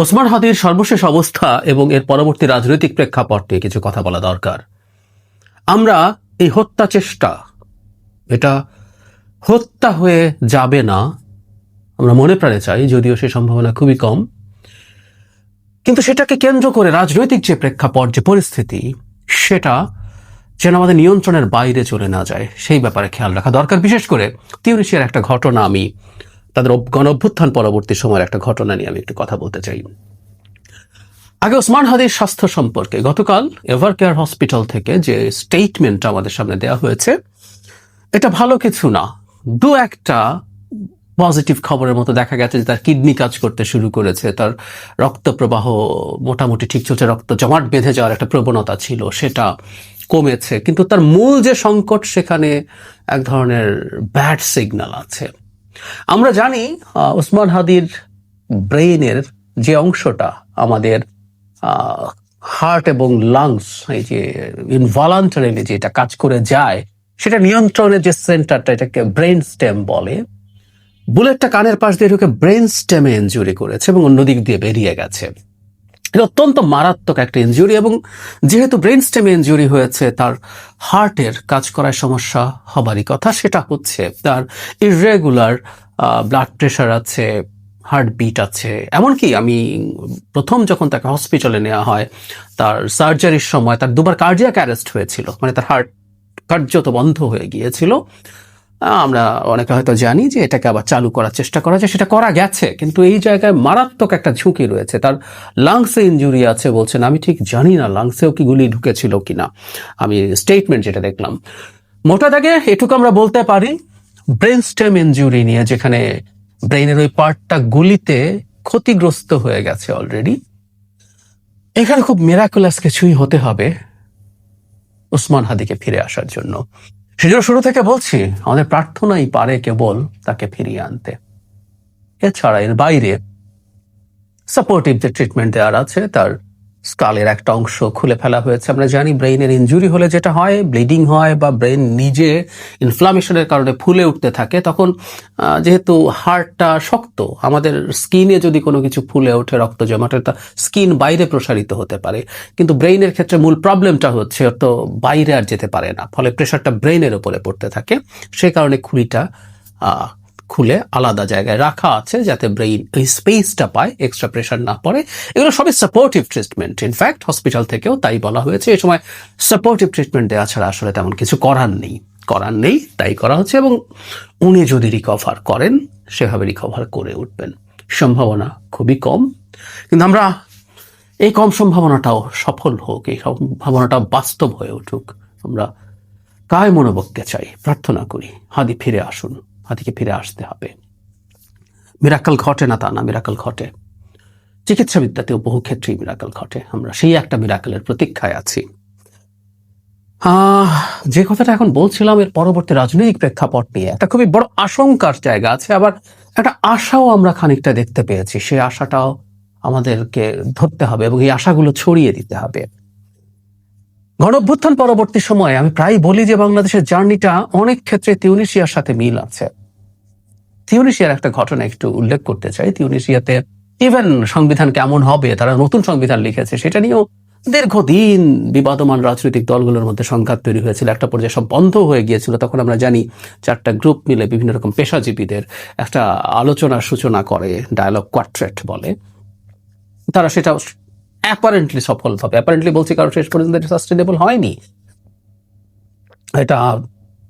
ওসমান হাদির সর্বশেষ অবস্থা এবং এর পরবর্তী রাজনৈতিক প্রেক্ষাপট নিয়ে কিছু কথা বলা দরকার। আমরা এই হত্যা চেষ্টা, এটা হত্যা হয়ে যাবে না, আমরা মনে প্রাণে চাই, যদিও সে সম্ভাবনা খুবই কম। কিন্তু সেটাকে কেন্দ্র করে রাজনৈতিক যে প্রেক্ষাপট, যে পরিস্থিতি, সেটা যেন আমাদের নিয়ন্ত্রণের বাইরে চলে না যায়, সেই ব্যাপারে খেয়াল রাখা দরকার। বিশেষ করে তিউনিশিয়ার একটা ঘটনা আমি তাদের অভ- গণ অভ্যুত্থান পরবর্তী সময়ের একটা ঘটনা নিয়ে আমি একটু কথা বলতে চাই। আগে ওসমান হাদির স্বাস্থ্য সম্পর্কে গতকাল এভার কেয়ার হসপিটাল থেকে যে স্টেটমেন্ট আমাদের সামনে দেওয়া হয়েছে, এটা ভালো কিছু না। দু একটা পজিটিভ খবরের মতো দেখা গেছে যে তার কিডনি কাজ করতে শুরু করেছে, তার রক্ত প্রবাহ মোটামুটি ঠিক চলছে, রক্ত জমাট বেঁধে যাওয়ার একটা প্রবণতা ছিল, সেটা কমেছে। কিন্তু তার মূল যে সংকট সেখানে এক ধরনের ব্যাড সিগন্যাল আছে। আমরা জানি ওসমান হাদির ব্রেইনের যে অংশটা আমাদের হার্ট এবং লাংস, এই যে ইনভলান্টারিলি যেটা কাজ করে যায়, সেটা নিয়ন্ত্রণের যে সেন্টারটা, এটাকে ব্রেন স্টেম বলে, বুলেটটা কানের পাশ দিয়ে ঢুকে ব্রেন স্টেমে ইঞ্জুরি করেছে এবং অন্যদিক দিয়ে বেরিয়ে গেছে। এটা অত্যন্ত মারাত্মক একটা ইনজুরি এবং যেহেতু ব্রেন স্টেমে ইনজুরি হয়েছে, তার হার্টের কাজ করার সমস্যা হবারই কথা। সেটা হচ্ছে তার ইরেগুলার ব্লাড প্রেশার আছে হার্টবিট আছে। এমনকি আমি প্রথম যখন তাকে হসপিটালে নেওয়া হয়, তার সার্জারির সময় তার দুবার কার্ডিয়াক অ্যারেস্ট হয়েছিল। মানে তার হার্ট কার্যত বন্ধ হয়ে গিয়েছিল। আমরা অনেকে হয়তো জানি যে এটাকে আবার চালু করার চেষ্টা করা যায়, সেটা করা গেছে, কিন্তু এই জায়গায় মারাত্মক একটা ঝুঁকি রয়েছে। তার লাংসে ইনজুরি আছে বলছেন, আমি ঠিক জানি না লাংসেও কি গুলি ঢুকেছিল কিনা। আমি স্টেটমেন্ট যেটা দেখলাম। মোটা দাগে এটুকু আমরা বলতে পারি ব্রেন স্টেম ইনজুরি নিয়ে যেখানে ব্রেনের ওই পার্টটা গুলিতে ক্ষতিগ্রস্ত হয়ে গেছে অলরেডি এখানে খুব মেরাকুলাস কিছুই হতে হবে, উসমান হাদিকে ফিরে আসার জন্য। সেজন্য শুরু থেকে বলছি, আমাদের প্রার্থনাই পারে কেবল তাকে ফিরিয়ে আনতে। এছাড়া এর বাইরে সাপোর্টিভ যে ট্রিটমেন্ট দেওয়ার আছে, তার স্কালের একটা অংশ খুলে ফেলা হয়েছে। আমরা জানি ব্রেইনের ইনজুরি হলে যেটা হয়, ব্লিডিং হয় বা ব্রেন নিজে ইনফ্লামেশনের কারণে ফুলে উঠতে থাকে, তখন যেহেতু হার্টটা শক্ত, আমাদের স্কিনে যদি কোনো কিছু ফুলে ওঠে রক্ত জমাটে তা স্কিন বাইরে প্রসারিত হতে পারে। কিন্তু ব্রেইনের ক্ষেত্রে মূল প্রবলেমটা হচ্ছে তো বাইরে আর যেতে পারে না, ফলে প্রেশারটা ব্রেইনের ওপরে পড়তে থাকে। সেই কারণে খুলিটা খুলে আলাদা জায়গায় রাখা আছে যাতে ব্রেইন ওই স্পেসটা পায় এক্সট্রা প্রেশার না পড়ে। এগুলো সবই সাপোর্টিভ ট্রিটমেন্ট ইনফ্যাক্ট হসপিটাল থেকেও তাই বলা হয়েছে। এই সময় সাপোর্টিভ ট্রিটমেন্ট দেওয়া ছাড়া আসলে তেমন কিছু করার নেই। করার নেই, তাই করা হচ্ছে এবং উনি যদি রিকভার করেন, সেভাবে রিকভার করে উঠবেন। সম্ভাবনা খুবই কম। কিন্তু আমরা এই কম সম্ভাবনাটাও সফল হোক, এই সম্ভাবনাটা বাস্তব হয়ে উঠুক, আমরা কায় মনোবককে চাই, প্রার্থনা করি। হাদি ফিরে আসুন। হাদিকে ফিরে আসতে হবে। মিরাকল ঘটে না তা না মিরাকল ঘটে। চিকিৎসাবিদ্যাতেও বহু ক্ষেত্রেই মিরাকল ঘটে। আমরা সেই একটা মিরাকলের প্রতীক্ষায় আছি। যে কথাটা এখন বলছিলাম, এর পরবর্তী রাজনৈতিক প্রেক্ষাপট নিয়ে একটা খুবই বড় আশঙ্কার জায়গা আছে। আবার একটা আশাও আমরা খানিকটা দেখতে পেয়েছি। সেই আশাটাও আমাদেরকে ধরতে হবে এবং এই আশাগুলো ছড়িয়ে দিতে হবে। গণঅভ্যুত্থান পরবর্তী সময়ে আমি প্রায় বলি যে বাংলাদেশের জার্নিটা অনেক ক্ষেত্রে তিউনিশিয়ার সাথে মিল আছে। তিউনিশিয়ার একটা ঘটনা একটু উল্লেখ করতে চাই। তিউনিশিয়াতে ইভেন সংবিধান কেমন হবে, তারা নতুন সংবিধান লিখেছে, সেটা নিয়েও দীর্ঘদিন বিবাদমান রাজনৈতিক দলগুলোর মধ্যে সংঘাত তৈরি হয়েছিল। একটা পর্যায়ে সব বন্ধ হয়ে গিয়েছিল। তখন আমরা জানি চারটা গ্রুপ মিলে বিভিন্ন রকম পেশাজীবীদের একটা আলোচনার সূচনা করে ডায়ালগ কোয়াট্রেট বলে। তারা সেটা অ্যাপারেন্টলি সফল হবে। অ্যাপারেন্টলি বলছি কারণ শেষ পর্যন্ত এটা সাস্টেনেবল হয়নি। এটা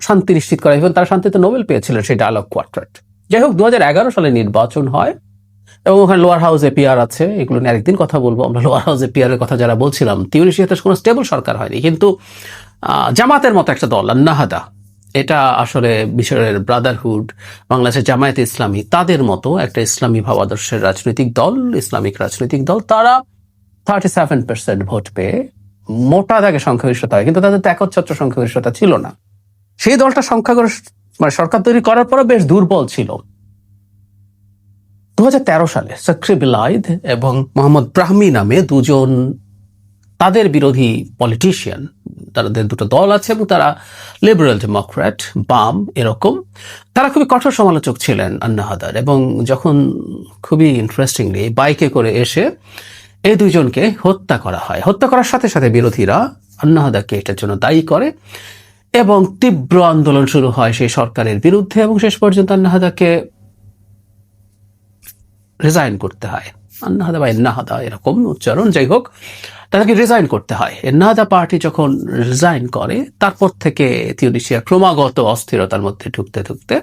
শান্তি নিশ্চিত করা এবং তারা শান্তিতে নোবেল পেয়েছিলেন সেই ডায়ালগ কোয়ার্টার যাই হোক দু হাজার এগারো সালে নির্বাচন হয় এবং ওখানে লোয়ার হাউসে পিয়ার আছে, এগুলো নিয়ে আরেকদিন কথা বলব। আমরা লোয়ার হাউসে পিয়ারের কথা যারা বলছিলাম, তিউনিশিয়াতে কোনো স্টেবল সরকার হয়নি। কিন্তু জামাতের মতো একটা দল নাহাদা এটা আসলে মিশরের ব্রাদারহুড বাংলাদেশের জামায়াতে ইসলামী, তাদের মতো একটা ইসলামী ভাবাদর্শের রাজনৈতিক দল, ইসলামিক রাজনৈতিক দল, তারা থার্টি সেভেন পার্সেন্ট ভোট পেয়ে মোটা দাগে সংখ্যাগরিষ্ঠতা হয়। কিন্তু তাদের তো একচ্ছত্র সংখ্যাগরিষ্ঠতা ছিল না। সেই দলটা সংখ্যাগরিষ্ঠ মানে সরকার তৈরি করার পরও বেশ দুর্বল ছিল। দু হাজার তেরো সালে সাকরি বিলাইদ এবং মোহাম্মদ ব্রাহমি নামে দুজন তাদের বিরোধী পলিটিশিয়ান তাদের দুটো দল আছে এবং তারা লিবারেল ডেমোক্র্যাট বাম এরকম, তারা খুবই কঠোর সমালোচক ছিলেন আন্না হাদার এবং যখন খুবই ইন্টারেস্টিংলি বাইকে করে এসে এই দুজনকে হত্যা করা হয়। হত্যা করার সাথে সাথে বিরোধীরা আন্না হাদারকে এটার জন্য দায়ী করে। এবং তীব্র আন্দোলন শুরু হয় সেই সরকারের বিরুদ্ধে এবং শেষ পর্যন্ত আন্না হাদাকে রিজাইন করতে হয়। আন্নাহাদা বা এন্নাহাদা এরকম উচ্চারণ, যাই হোক, তাদেরকে রিজাইন করতে হয়। এন্নাহাদা পার্টি যখন রিজাইন করে, তারপর থেকে তিউনিশিয়া ক্রমাগত অস্থিরতার মধ্যে ঢুকতে ঢুকতে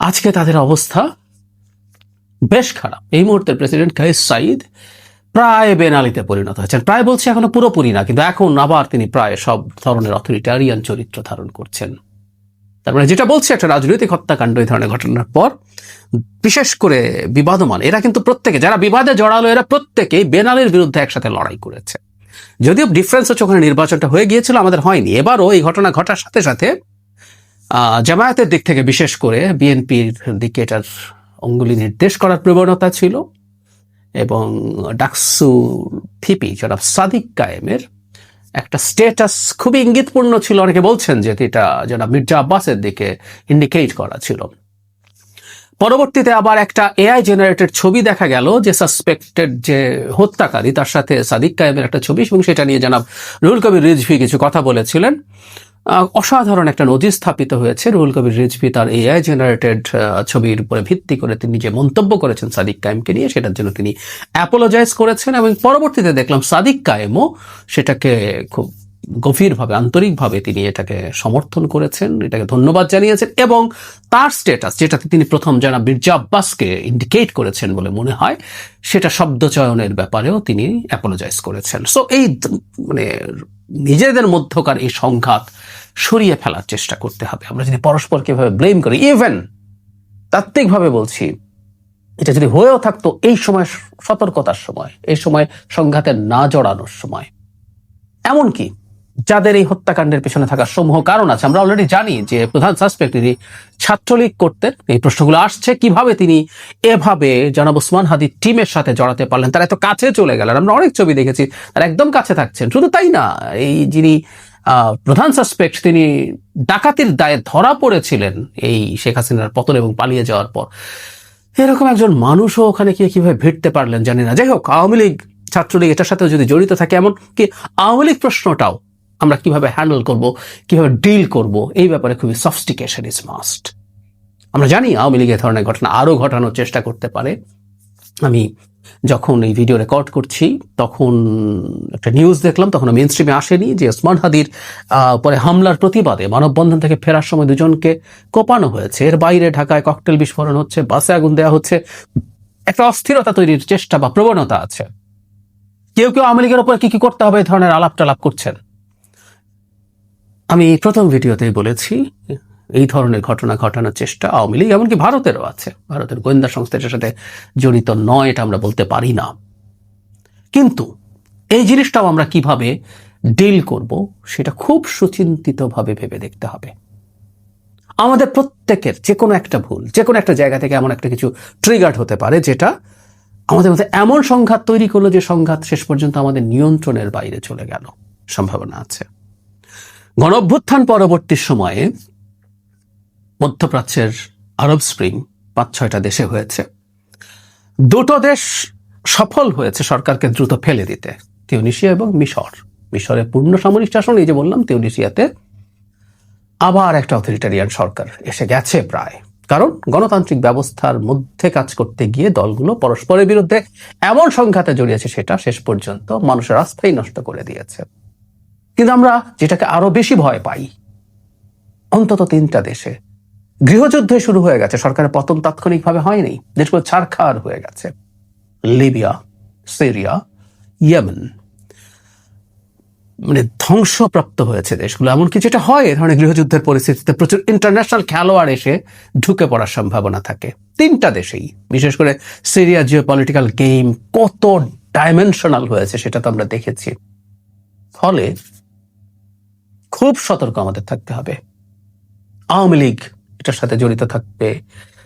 আজকে তাদের অবস্থা বেশ খারাপ। এই মুহূর্তে প্রেসিডেন্ট কাইস সাইদ প্রায় বেনালিতে পরিণত হয়েছেন। প্রায় বলছে এখনও পুরোপুরি না, কিন্তু এখন আবার তিনি প্রায় সব ধরনের অথরিটারিয়ান চরিত্র ধারণ করছেন। তার মানে যেটা বলছে, একটা রাজনৈতিক হত্যাকাণ্ড এই ধরনের ঘটনার পর, বিশেষ করে বিবাদমান, এরা কিন্তু প্রত্যেকে, যারা বিবাদে জড়ালো, এরা প্রত্যেকেই বেনালের বিরুদ্ধে একসাথে লড়াই করেছে। যদিও ডিফারেন্স হচ্ছে ওখানে নির্বাচনটা হয়ে গিয়েছিল, আমাদের হয়নি। এবারও এই ঘটনা ঘটার সাথে সাথে জামায়াতের দিক থেকে বিশেষ করে বিএনপির দিকে এটার অঙ্গুলি নির্দেশ করার প্রবণতা ছিল। এবং ডাকসু ফিপি জনাব সাদিক কায়েমের একটা স্টেটাস খুবই ইঙ্গিতপূর্ণ ছিল। অনেকে বলছেন যে এটা জনাব মির্জা আব্বাসের দিকে ইন্ডিকেট করা ছিল। পরবর্তীতে আবার একটা এআই জেনারেটেড ছবি দেখা গেল, যে সাসপেক্টেড যে হত্যাকারী, তার সাথে সাদিক কায়েমের একটা ছবি, এবং সেটা নিয়ে জানাব রুহুল কবির রিজভি কিছু কথা বলেছিলেন। অসাধারণ একটা নজির স্থাপিত হয়েছে। রুহুল কবির রিজভি তার এআই জেনারেটেড ছবির উপরে ভিত্তি করে তিনি যে মন্তব্য করেছেন সাদিক কায়েমকে নিয়ে, সেটার জন্য তিনি অ্যাপোলোজাইজ করেছেন এবং পরবর্তীতে দেখলাম সাদিক কায়েমও সেটাকে খুব গভীরভাবে, আন্তরিকভাবে তিনি এটাকে সমর্থন করেছেন, এটাকে ধন্যবাদ জানিয়েছেন এবং তার স্ট্যাটাস যেটাতে তিনি প্রথম জানা মির্জা আব্বাসকে ইন্ডিকেট করেছেন বলে মনে হয়, সেটা শব্দ চয়নের ব্যাপারেও তিনি অ্যাপোলোজাইজ করেছেন। সো এই মানে নিজেদের মধ্যকার এই সংঘাত সরিয়ে ফেলার চেষ্টা করতে হবে। আমরা যদি পরস্পরকে এভাবে ব্লেম করি ইভেন তাত্ত্বিকভাবে বলছি, এটা যদি হয়েও থাকতো এই সময় সতর্কতার সময়, এই সময় সংঘাতে না জড়ানোর সময়। এমনকি যাদের এই হত্যাকাণ্ডের পেছনে থাকার সমূহ কারণ আছে, আমরা অলরেডি জানি যে প্রধান সাসপেক্ট তিনি ছাত্রলীগ করতেন, এই প্রশ্নগুলো আসছে, কীভাবে তিনি এভাবে জনাব ওসমান হাদির টিমের সাথে জড়াতে পারলেন, তারা এত কাছে চলে গেলেন, আমরা অনেক ছবি দেখেছি, তারা একদম কাছে থাকছেন। শুধু তাই না, এই যিনি প্রধান সাসপেক্ট তিনি ডাকাতির দায়ে ধরা পড়েছিলেন এই শেখ হাসিনার পতন এবং পালিয়ে যাওয়ার পর। এরকম একজন মানুষও ওখানে গিয়ে কীভাবে ভিড়তে পারলেন জানি না। যাই হোক, আওয়ামী লীগ ছাত্রলীগ এটার সাথে যদি জড়িত থাকে, এমন কি আওয়ামী লীগ প্রশ্নটাও আমরা কীভাবে হ্যান্ডেল করব, কীভাবে ডিল করব, এই ব্যাপারে খুবই সফিস্টিকেশন ইজ মাস্ট আমরা জানি আওয়ামী লীগ এ ধরনের ঘটনা আরও ঘটানোর চেষ্টা করতে পারে। আমি যখন এই ভিডিও রেকর্ড করছি, তখন একটা নিউজ দেখলাম, তখন মেন স্ট্রিমে আসেনি যে ওসমান হাদির পরে হামলার প্রতিবাদে মানববন্ধন থেকে ফেরার সময় দুজনকে কোপানো হয়েছে। এর বাইরে ঢাকায় ককটেল বিস্ফোরণ হচ্ছে, বাসে আগুন দেওয়া হচ্ছে। একটা অস্থিরতা তৈরির চেষ্টা বা প্রবণতা আছে। কেউ কেউ আওয়ামী লীগের উপর কি কি করতে হবে এই ধরনের আলাপ টালাপ করছেন। আমি প্রথম ভিডিওতেই বলেছি এই ধরনের ঘটনা ঘটানোর চেষ্টা আওয়ামী লীগ, এমনকি ভারতেরও আছে। ভারতের গোয়েন্দা সংস্থা এটার সাথে জড়িত নয় এটা আমরা বলতে পারি না। কিন্তু এই জিনিসটাও আমরা কীভাবে ডিল করব, সেটা খুব সুচিন্তিতভাবে ভেবে দেখতে হবে। আমাদের প্রত্যেকের যে কোনো একটা ভুল যে কোনো একটা জায়গা থেকে এমন একটা কিছু ট্রিগার্ড হতে পারে, যেটা আমাদের মধ্যে এমন সংঘাত তৈরি করল যে সংঘাত শেষ পর্যন্ত আমাদের নিয়ন্ত্রণের বাইরে চলে গেল। সম্ভাবনা আছে। গণ অভ্যুত্থান পরবর্তী সময়ে মধ্যপ্রাচ্যের আরব স্প্রিং পাঁচ ছয়টা দেশে হয়েছে। দুটো দেশ সফল হয়েছে সরকারকে দ্রুত ফেলে দিতে, তিউনিশিয়া এবং মিশর। মিশরের পূর্ণ সামরিক শাসন, এই যে বললাম, তিউনিশিয়াতে আবার একটা অথরিটারিয়ান সরকার এসে গেছে প্রায়। কারণ গণতান্ত্রিক ব্যবস্থার মধ্যে কাজ করতে গিয়ে দলগুলো পরস্পরের বিরুদ্ধে এমন সংঘাতে জড়িয়েছে সেটা শেষ পর্যন্ত মানুষের আস্থাই নষ্ট করে দিয়েছে। কিন্তু আমরা যেটাকে আরও বেশি ভয় পাই, অন্তত তিনটা দেশে গৃহযুদ্ধ শুরু হয়ে গেছে। সরকারের পতন তাৎক্ষণিকভাবে হয়নি। দেশগুলো ছাড়খাড় হয়ে গেছে। লিবিয়া, সিরিয়া, ইয়েমেন মানে ধ্বংসপ্রাপ্ত হয়েছে দেশগুলো। এমনকি যেটা হয়, এ ধরনের গৃহযুদ্ধের পরিস্থিতিতে প্রচুর ইন্টারন্যাশনাল খেলোয়াড় এসে ঢুকে পড়ার সম্ভাবনা থাকে। তিনটা দেশেই, বিশেষ করে সিরিয়া জিও পলিটিক্যাল গেম কত ডাইমেনশনাল হয়েছে সেটা তো আমরা দেখেছি। ফলে খুব সতর্ক আমাদের থাকতে হবে। আওয়ামী লীগ এটার সাথে জড়িত থাকবে।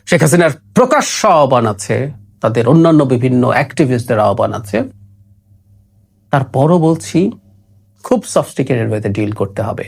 শেখ হাসিনার প্রকাশ্য আহ্বান আছে, তাদের অন্যান্য বিভিন্ন অ্যাক্টিভিস্টদের আহ্বান আছে। তারপরও বলছি, খুব সফটিকেটেড ওয়েতে ডিল করতে হবে।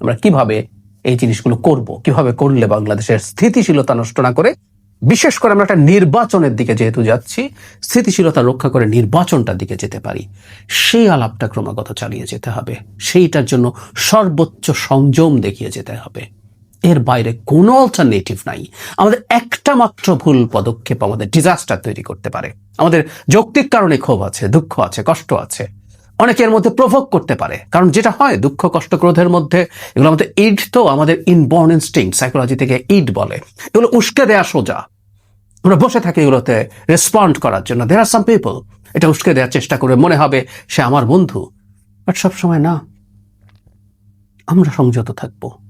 আমরা কীভাবে এই জিনিসগুলো করব? কীভাবে করলে বাংলাদেশের স্থিতিশীলতা নষ্ট না করে? বিশেষ করে আমরা একটা নির্বাচনের দিকে যেহেতু যাচ্ছি, স্থিতিশীলতা রক্ষা করে নির্বাচনটার দিকে যেতে পারি। সেই আলাপটা ক্রমাগত চালিয়ে যেতে হবে। সেইটার জন্য সর্বোচ্চ সংযম দেখিয়ে যেতে হবে। এর বাইরে কোনো অল্টারনেটিভ নাই। আমাদের একটা মাত্র ভুল পদক্ষেপ আমাদের ডিজাস্টার তৈরি করতে পারে। আমাদের যৌক্তিক কারণে ক্ষোভ আছে, দুঃখ আছে, কষ্ট আছে। অনেকের মধ্যে প্রভোগ করতে পারে। কারণ যেটা হয়, দুঃখ, কষ্ট, ক্রোধের মধ্যে এগুলো আমাদের ইড তো আমাদের ইনবর্ন ইনস্টিং সাইকোলজি থেকে ইড বলে। এগুলো উস্কে দেয়া সোজা। আমরা বসে থাকি এগুলোতে রেসপন্ড করার জন্য। দের আর সাম পিপল এটা উস্কে দেওয়ার চেষ্টা করে মনে হবে, সে আমার বন্ধু। বাট সবসময় না। আমরা সংযত থাকব।